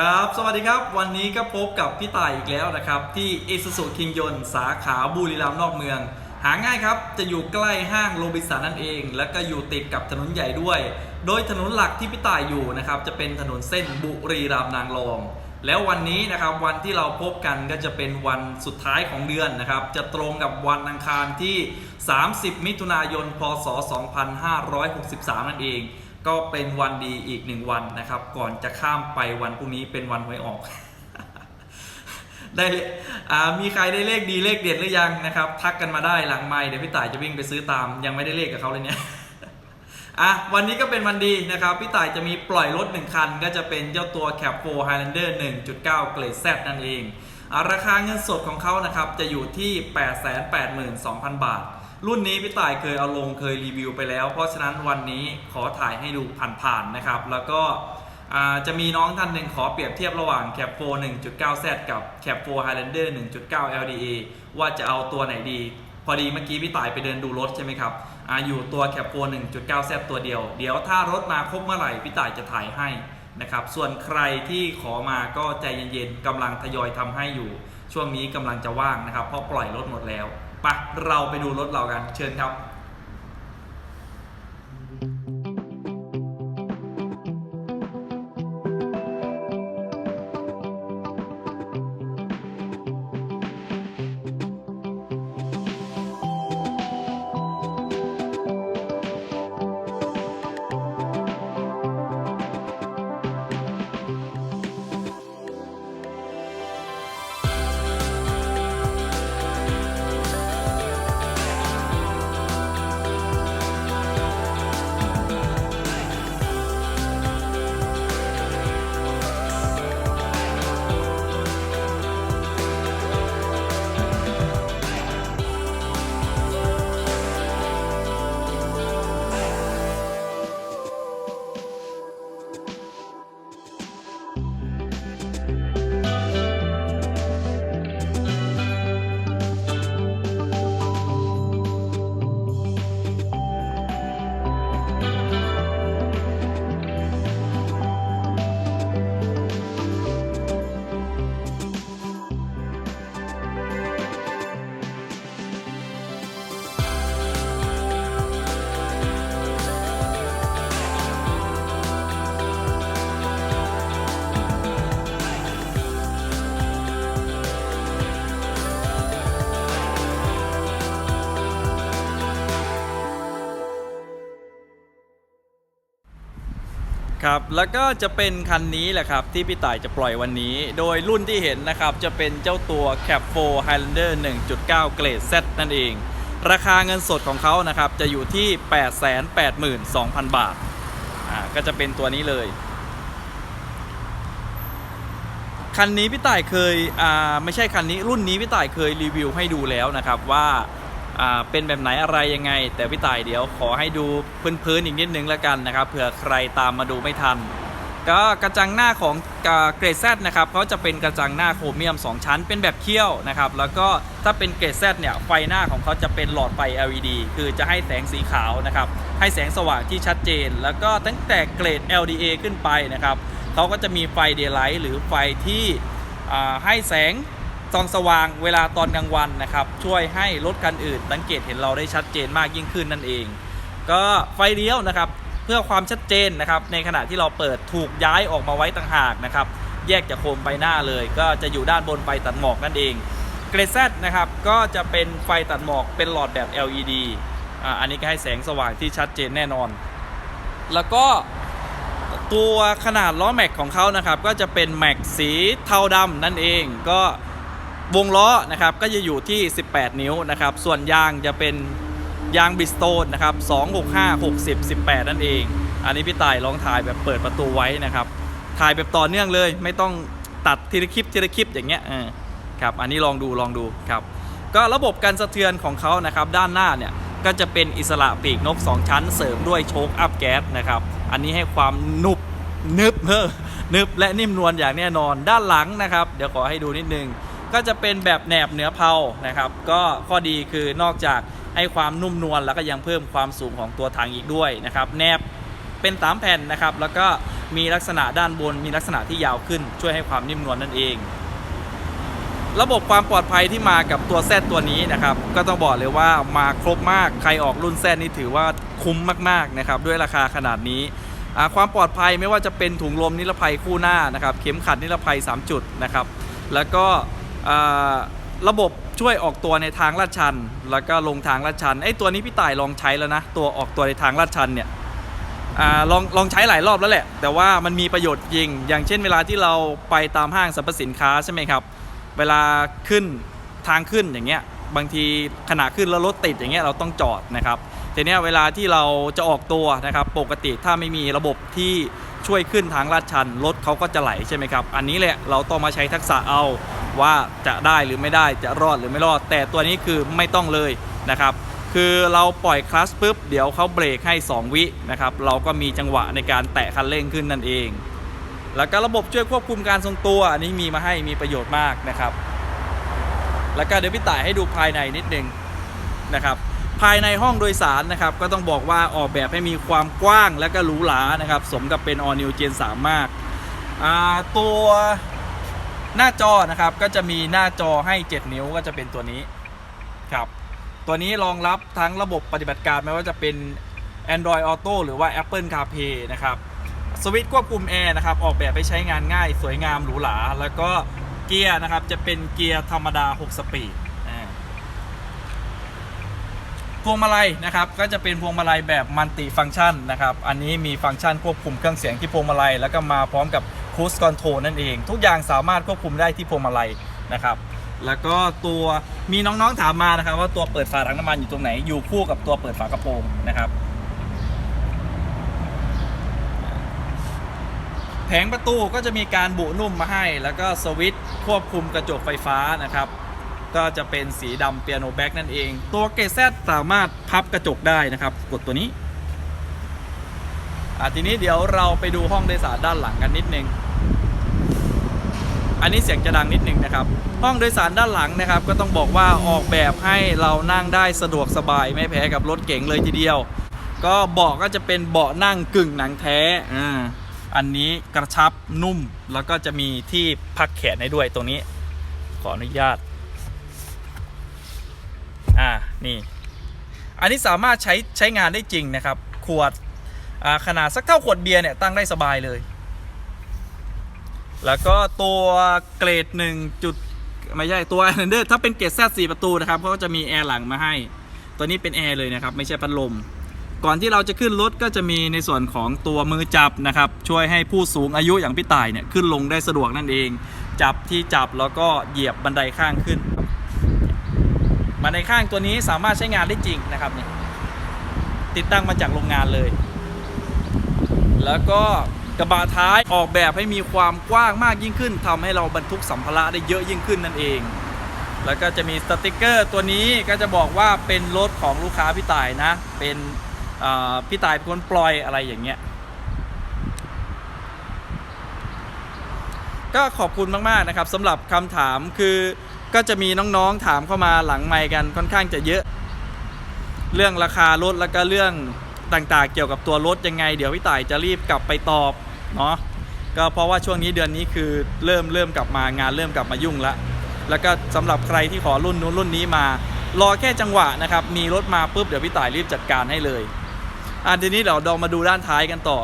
ครับ สวัสดีครับ วันนี้ก็พบกับพี่ต่ายอีกแล้วนะครับ ที่ i s u z u คิงยนสาขาบุรีรัมย์นอกเมือง หาง่ายครับ จะอยู่ใกล้ห้างโรบินสันนั่นเอง แล้วก็อยู่ติดกับถนนใหญ่ด้วย โดยถนนหลักที่พี่ต่ายอยู่นะครับ จะเป็นถนนเส้นบุรีรัมย์นางรอง แล้ววันนี้นะครับวันที่เราพบกันก็จะเป็นวันสุดท้ายของเดือนนะครับ จะตรงกับวันอังคารที่ 30 มิถุนายน พศ 2563 นั่นเอง ก็เป็นวันดีอีกหนึ่งวันนะครับ ก่อนจะข้ามไปวันพรุ่งนี้เป็นวันหวยออก ได้เลอ่ามีใครได้เลขดีเลขเด็ดหรือยังนะครับ ทักกันมาได้หลังไม่เดี๋ยวพี่ต่ายจะวิ่งไปซื้อตาม ยังไม่ได้เลขกับเขาเลยเนี่ยอะวันนี้ก็เป็นวันดีนะครับ พี่ต่ายจะมีปล่อยรถ 1 คัน ก็จะเป็นเจ้าตัว Cap 4 Highlander 1.9 เกรด Z นั่นเองอราคาเงินสดของเขานะครับ จะอยู่ที่ 882,000 บาท รุ่นนี้พี่ต่ายเคยเอาลงเคยรีวิวไปแล้ว เพราะฉะนั้นวันนี้ขอถ่ายให้ดูผ่านๆนะครับ แล้วก็จะมีน้องท่านหนึ่งขอเปรียบเทียบระหว่าง Cap 4 1.9Z กับ Cap 4 Highlander 1.9 LDA ว่าจะเอาตัวไหนดี พอดีเมื่อกี้พี่ต่ายไปเดินดูรถใช่ไหมครับออยู่ตัว Cap 4 1.9Z ตัวเดียว เดี๋ยวถ้ารถมาครบเมื่อไหร่พี่ต่ายจะถ่ายให้นะครับ ส่วนใครที่ขอมาก็ใจเย็นๆกำลังทยอยทำให้อยู่ ช่วงนี้กำลังจะว่างนะครับ เพราะปล่อยรถหมดแล้ว ปะเราไปดูรถเรากัน เชิญครับ ครับแล้วก็จะเป็นคันนี้แหละครับที่พี่ต่ายจะปล่อยวันนี้ โดยรุ่นที่เห็นนะครับจะเป็นเจ้าตัว Cap 4 Highlander 1.9 เกรด Z นั่นเอง ราคาเงินสดของเขานะครับจะอยู่ที่ 882,000 บาทอ่าก็จะเป็นตัวนี้เลย คันนี้พี่ต่ายเคยอ่าไม่ใช่คันนี้รุ่นนี้พี่ต่ายเคยรีวิวให้ดูแล้วนะครับว่าอ่า เป็นแบบไหนอะไรยังไง แต่พี่ต่ายเดี๋ยวขอให้ดูพื้นๆอีกนิดนึงแล้วกันนะครับเผื่อใครตามมาดูไม่ทัน ก็กระจังหน้าของเกรดแซนะครับเขาจะเป็นกระจังหน้าโครเมียม 2 ชั้น เป็นแบบเขี้ยวนะครับแล้วก็ถ้าเป็นเกรดแซเนี่ยไฟหน้าของเขาจะเป็นหลอดไฟ LED คือจะให้แสงสีขาวนะครับให้แสงสว่างที่ชัดเจน แล้วก็ตั้งแต่เกรด LDA ขึ้นไปนะครับเขาก็จะมีไฟเดย์ไลท์หรือไฟที่ให้แสง ส่องสว่างเวลาตอนกลางวันนะครับ ช่วยให้รถคันอื่น สังเกตเห็นเราได้ชัดเจนมากยิ่งขึ้นนั่นเอง ก็ไฟเลี้ยวนะครับ เพื่อความชัดเจนนะครับ ในขณะที่เราเปิดถูกย้ายออกมาไว้ต่างหากนะครับ แยกจากโคมใบหน้าเลย ก็จะอยู่ด้านบนไฟตัดหมอกนั่นเองเกรดแซนะครับก็จะเป็นไฟตัดหมอกเป็นหลอดแบบ LED อ่าอันนี้ก็ให้แสงสว่างที่ชัดเจนแน่นอน แล้วก็ตัวขนาดล้อแม็กของเขานะครับ ก็จะเป็นแม็กสีเทาดำนั่นเองก็ วงล้อนะครับก็จะอยู่ที่ 18 นิ้วนะครับ ส่วนยางจะเป็นยางบิสโตนนะครับ 265 60 18 นั่นเอง อันนี้พี่ตายลองถ่ายแบบเปิดประตูไว้นะครับ ถ่ายแบบต่อเนื่องเลย ไม่ต้องตัดทีละคลิปทีละคลิปอย่างเงี้ยครับ อันนี้ลองดูลองดูครับ ก็ระบบการสะเทือนของเขานะครับ ด้านหน้าเนี่ยก็จะเป็นอิสระปีกนก 2 ชั้นเสริมด้วยโชคอัพแก๊สนะครับ อันนี้ให้ความนุบนึบเฮ้อนึบและนิ่มนวลอย่างแน่นอนด้านหลังนะครับ เดี๋ยวขอให้ดูนิดนึง ก็จะเป็นแบบแหนบเหนือเพานะครับ ก็ข้อดีคือนอกจากให้ความนุ่มนวลแล้วก็ยังเพิ่มความสูงของตัวถังอีกด้วยนะครับแหนบเป็นสามแผ่นนะครับ แล้วก็มีลักษณะด้านบนมีลักษณะที่ยาวขึ้น ช่วยให้ความนิ่มนวลนั่นเอง ระบบความปลอดภัยที่มากับตัวแซดตัวนี้นะครับ ก็ต้องบอกเลยว่ามาครบมากใครออกรุ่นแซดนี่ถือว่าคุ้มมากๆนะครับ ด้วยราคาขนาดนี้ความปลอดภัยไม่ว่าจะเป็นถุงลมนิรภัยคู่หน้านะครับ เข็มขัดนิรภัย 3 จุดนะครับ แล้วก็ ระบบช่วยออกตัวในทางลาดชัน แล้วก็ลงทางลาดชันไอ้ตัวนี้พี่ต่ายลองใช้แล้วนะ ตัวออกตัวในทางลาดชันเนี่ยอลองลองใช้หลายรอบแล้วแหละ แต่ว่ามันมีประโยชน์จริง อย่างเช่นเวลาที่เราไปตามห้างสรรพสินค้าใช่ไหมครับ เวลาขึ้นทางขึ้นอย่างเงี้ยบางทีขณะขึ้นแล้วรถติดอย่างเงี้ยเราต้องจอดนะครับทีเนี้ยเวลาที่เราจะออกตัวนะครับปกติถ้าไม่มีระบบที่ ช่วยขึ้นทางลาดชันรถเขาก็จะไหลใช่ไหมครับ อันนี้แหละเราต้องมาใช้ทักษะเอาว่าจะได้หรือไม่ได้จะรอดหรือไม่รอด แต่ตัวนี้คือไม่ต้องเลยนะครับ คือเราปล่อยคลัสปุ๊บเดี๋ยวเขาเบรกให้ 2 วินะครับเราก็มีจังหวะในการแตะคันเร่งขึ้นนั่นเอง แล้วก็ระบบช่วยควบคุมการทรงตัวอันนี้มีมาให้มีประโยชน์มากนะครับ แล้วก็เดี๋ยวพี่ต่ายให้ดูภายในนิดนึงนะครับ ภายในห้องโดยสารนะครับ ก็ต้องบอกว่าออกแบบให้มีความกว้างและก็หรูหรานะครับ สมกับเป็น All New Gen 3 มากาตัวหน้าจอนะครับ ก็จะมีหน้าจอให้ 7 นิ้วก็จะเป็นตัวนี้ครับ ตัวนี้รองรับทั้งระบบปฏิบัติการไม่ว่าจะเป็น Android Auto หรือว่า Apple CarPlay นะครับสวิตช์ควบคุมแอร์นะครับ ออกแบบให้ใช้งานง่าย สวยงามหรูหราแล้วก็เกียร์นะครับจะเป็นเกียร์ธรรมดา 6 สปีดอ่า พวงมาลัยนะครับก็จะเป็นพวงมาลัยแบบมัลติฟัง c t ชันนะครับอันนี้มีฟังก์ชันควบคุมเครื่องเสียงที่พวงมาลัย แล้วก็มาพร้อมกับ Cruise Control นั่นเอง ทุกอย่างสามารถควบคุมได้ที่พวงมาลัยนะครับแล้วก็ตัวมีน้องๆถามมานะครับว่าตัวเปิดฝาถังน้ำมันอยู่ตรงไหน อยู่คู่กับตัวเปิดฝากระโปรงนะครับแผงประตูก็จะมีการบุนุ่มมาให้ แล้วก็สวิตช์ควบคุมกระจกไฟฟ้านะครับ ก็จะเป็นสีดำเปียโนแบ็กนั่นเอง ตัวเกรแซสามารถพับกระจกได้นะครับ กดตัวนี้อะทีนี้เดี๋ยวเราไปดูห้องโดยสารด้านหลังกันนิดนึง อันนี้เสียงจะดังนิดนึงนะครับ ห้องโดยสารด้านหลังนะครับ ก็ต้องบอกว่าออกแบบให้เรานั่งได้สะดวกสบายไม่แพ้กับรถเก๋งเลยทีเดียว ก็เบาะก็จะเป็นเบาะนั่งกึ่งหนังแท้อ่าอันนี้กระชับนุ่มแล้วก็จะมีที่พักแขนให้ด้วยตรงนี้ ขออนุญาต อ่านี่ อันนี้สามารถใช้ใช้งานได้จริงนะครับ ขวดขนาดสักเท่าขวดเบียร์เนี่ยตั้งได้สบายเลย แล้วก็ตัวเกรด1จุดไม่ใช่ตัว i อ l a n d e r ถ้าเป็นเกรดแซ4ประตูนะครับก็จะมีแอร์หลังมาให้ ตัวนี้เป็นแอร์เลยนะครับ ไม่ใช่พัดลม ก่อนที่เราจะขึ้นรถก็จะมีในส่วนของตัวมือจับนะครับ ช่วยให้ผู้สูงอายุอย่างพี่ต่ายเนี่ยขึ้นลงได้สะดวกนั่นเอง จับที่จับแล้วก็เหยียบบันไดข้างขึ้น บันข้างตัวนี้สามารถใช้งานได้จริงนะครับนี่ติดตั้งมาจากโรงงานเลย แล้วก็กระบะท้ายออกแบบให้มีความกว้างมากยิ่งขึ้นทำให้เราบรรทุกสัมภาระได้เยอะยิ่งขึ้นนั่นเอง แล้วก็จะมีสติกเกอร์ตัวนี้ก็จะบอกว่าเป็นรถของลูกค้าพี่ต่ายนะ เป็นพี่ต่ายเป็นคนปล่อยอะไรอย่างเงี้ย ก็ขอบคุณมากๆนะครับสำหรับคำถามคือ ก็จะมีน้องๆถามเข้ามาหลังไมค์กันค่อนข้างจะเยอะ เรื่องราคารถแล้วก็เรื่องต่างๆ เกี่ยวกับตัวรถยังไง เดี๋ยวพี่ต่ายจะรีบกลับไปตอบเนาะก็เพราะว่าช่วงนี้เดือนนี้คือเริ่มเริ่มกลับมางานเริ่มกลับมายุ่งละแล้วก็สำหรับใครที่ขอรุ่นนู้นรุ่นนี้มา รอแค่จังหวะนะครับมีรถมาปุ๊บเดี๋ยวพี่ต่ายรีบจัดการให้เลยอะทีนี้เดี๋ยวเรามาดูด้านท้ายกันต่อ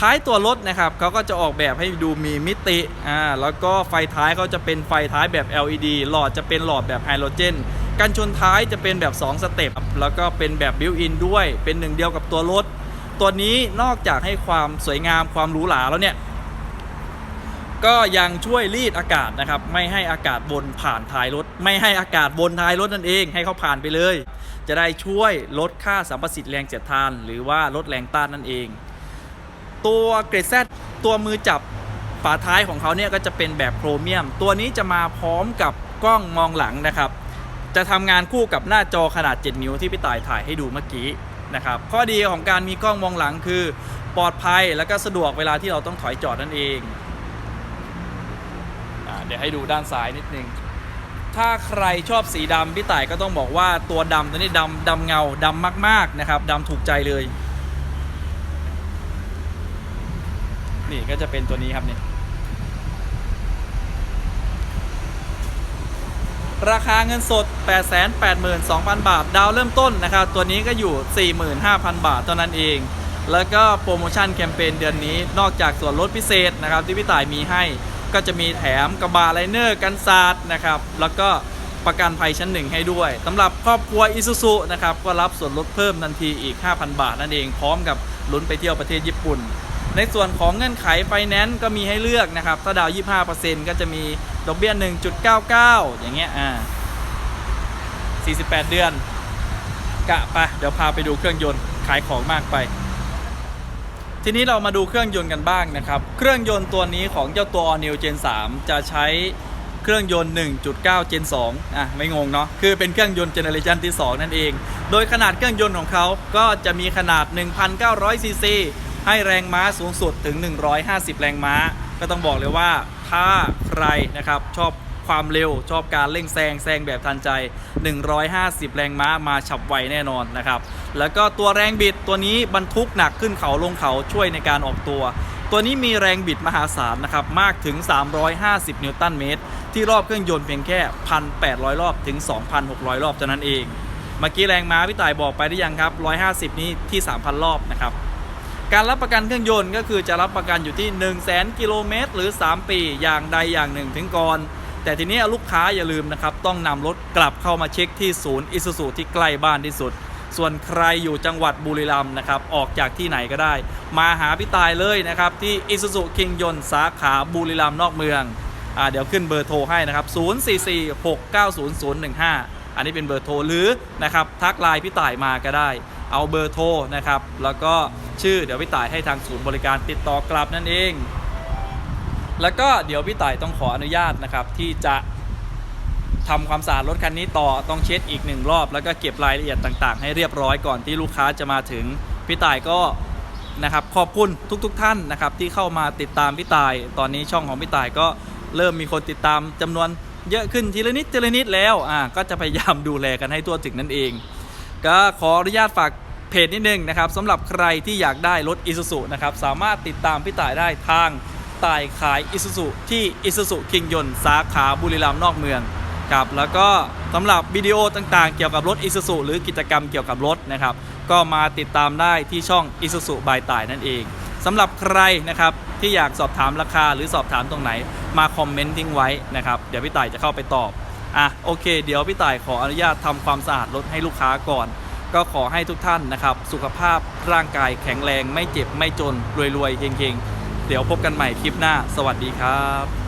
ท้ายตัวรถนะครับเขาก็จะออกแบบให้ดูมีมิติอ่าแล้วก็ไฟท้ายเขาจะเป็นไฟท้ายแบบ LED หลอดจะเป็นหลอดแบบไฮโดรเจนกันชนท้ายจะเป็นแบบ 2 สเต็ปแล้วก็เป็นแบบบิวอินด้วย เป็นหนึ่งเดียวกับตัวรถ ตัวนี้นอกจากให้ความสวยงามความหรูหราแล้วเนี่ย ก็ยังช่วยรีดอากาศนะครับ ไม่ให้อากาศวนผ่านท้ายรถ ไม่ให้อากาศวนท้ายรถนั่นเอง ให้เขาผ่านไปเลย จะได้ช่วยลดค่าสัมประสิทธิ์แรงเสียดทาน หรือว่าลดแรงต้านนั่นเอง ตัวเกรดแซตัวมือจับฝาท้ายของเขาเนี่ยก็จะเป็นแบบโครเมียม ตัวนี้จะมาพร้อมกับกล้องมองหลังนะครับ จะทำงานคู่กับหน้าจอขนาด 7 นิ้วที่พี่ต่ายถ่ายให้ดูเมื่อกี้นะครับข้อดีของการมีกล้องมองหลังคือปลอดภัยและก็สะดวกเวลาที่เราต้องถอยจอดนั่นเองอเดี๋ยวให้ดูด้านซ้ายนิดนึง ถ้าใครชอบสีดำพี่ต่ายก็ต้องบอกว่าตัวดำตัวนี้ดำดำเงาดำมากๆนะครับดำถูกใจเลย นี่ก็จะเป็นตัวนี้ครับนี่ราคาเงินสด 882,000 บาท ดาวเริ่มต้นนะครับ ตัวนี้ก็อยู่ 45,000 บาทเท่านั้นเอง แล้วก็โปรโมชั่นแคมเปญเดือนนี้ นอกจากส่วนลดพิเศษนะครับ ที่พี่ต่ายมีให้ ก็จะมีแถมกระบะไลเนอร์กันศาสตร์นะครับ แล้วก็ประกันภัยชั้นหนึ่งให้ด้วยสำหรับครอบครัวอิซุซุนะครับ ก็รับส่วนลดเพิ่มทันทีอีก 5,000 บาทนั่นเอง พร้อมกับลุ้นไปเที่ยวประเทศญี่ปุ่น ในส่วนของเงื่อนไขไฟแนนซ์ก็มีให้เลือกนะครับ ถ้าดาวน์25%ก็จะมีดอกเบี้ย 1.99 อย่างเงี้ย อ่า 48 เดือน กะไปเดี๋ยวพาไปดูเครื่องยนต์ ขายของมากไป ทีนี้เรามาดูเครื่องยนต์กันบ้างนะครับ เครื่องยนต์ตัวนี้ของเจ้าตัว All New Gen 3 จะใช้เครื่องยนต์ 1.9 Gen 2 อะ ไม่งงเนาะ คือเป็นเครื่องยนต์เจเนอเรชันที่ 2 นั่นเอง โดยขนาดเครื่องยนต์ของเขาก็จะมีขนาด 1,900ซีซี ให้แรงม้าสูงสุดถึง 150 แรงม้า ก็ต้องบอกเลยว่าถ้าใครนะครับชอบความเร็วชอบการเร่งแซงแซงแบบทันใจ 150 แรงม้ามาฉับไวแน่นอนนะครับ แล้วก็ตัวแรงบิดตัวนี้บรรทุกหนักขึ้นเขาลงเขาช่วยในการออกตัว ตัวนี้มีแรงบิดมหาศาลนะครับ มากถึง 350 นิวตันเมตร ที่รอบเครื่องยนต์เพียงแค่ 1,800 รอบถึง 2,600 รอบเท่านั้นเอง เมื่อกี้แรงม้าพี่ต่ายบอกไปได้ยังครับ 150 นี้ที่ 3,000 รอบนะครับ การรับประกันเครื่องยนต์ก็คือจะรับประกันอยู่ที่ 1 0 0 0 0แกิโลเมตรหรือ 3 ปีอย่างใดอย่างหนึ่งถึงก่อน แต่ทีนี้ลูกค้าอย่าลืมนะครับ ต้องนำรถกลับเข้ามาเช็คที่ศูนย์อิสุสุที่ใกล้บ้านที่สุด ส่วนใครอยู่จังหวัดบุรีรัมย์นะครับ ออกจากที่ไหนก็ได้ มาหาพี่ตายเลยนะครับ ที่อิสุสุคิงยนต์สาขาบุรีรัมย์นอกเมืองอ่าเดี๋ยวขึ้นเบอร์โทรให้นะครับ 0446900015 อันนี้เป็นเบอร์โทรหรือนะครับทักไลน์พี่ต่ายมาก็ได้ เอาเบอร์โทรนะครับ แล้วก็ชื่อเดี๋ยวพี่ต่ายให้ทางศูนย์บริการติดต่อกลับนั่นเอง แล้วก็เดี๋ยวพี่ต่ายต้องขออนุญาตนะครับที่จะทำความสะอาดรถคันนี้ต่อต้องเช็ดอีกหนึ่งรอบ แล้วก็เก็บรายละเอียดต่างๆ ให้เรียบร้อยก่อนที่ลูกค้าจะมาถึงพี่ต่ายก็นะครับขอบคุณทุกๆทท่านนะครับที่เข้ามาติดตามพี่ต่าย ตอนนี้ช่องของพี่ต่ายก็เริ่มมีคนติดตามจำนวนเยอะขึ้นทีละนิดทีละนิดแล้วอ่าก็จะพยายามดูแลกันให้ทั่วถึงนั่นเอง ก็ขออนุญาตฝากเพจนิดนึงนะครับสำหรับใครที่อยากได้รถ i s u z u นะครับสามารถติดตามพี่ต่ายได้ทางต่ายขาย i s u z u ที่ i s u z u คิงยนสาขาบุรีรัมย์นอกเมืองครับแล้วก็สำหรับวิดีโอต่างๆ เกี่ยวกับรถ i s u z u หรือกิจกรรมเกี่ยวกับรถนะครับก็มาติดตามได้ที่ช่อง i s u z u บายต่ายนั่นเองสำหรับใครนะครับที่อยากสอบถามราคาหรือสอบถามตรงไหนมาคอมเมนต์ทิ้งไว้นะครับเดี๋ยวพี่ต่ายจะเข้าไปตอบ อะโอเค เดี๋ยวพี่ต่ายขออนุญาตทำความสะอาดรถให้ลูกค้าก่อน ก็ขอให้ทุกท่านนะครับ สุขภาพร่างกายแข็งแรง ไม่เจ็บไม่จน รวยๆเฮงๆ เดี๋ยวพบกันใหม่คลิปหน้า สวัสดีครับ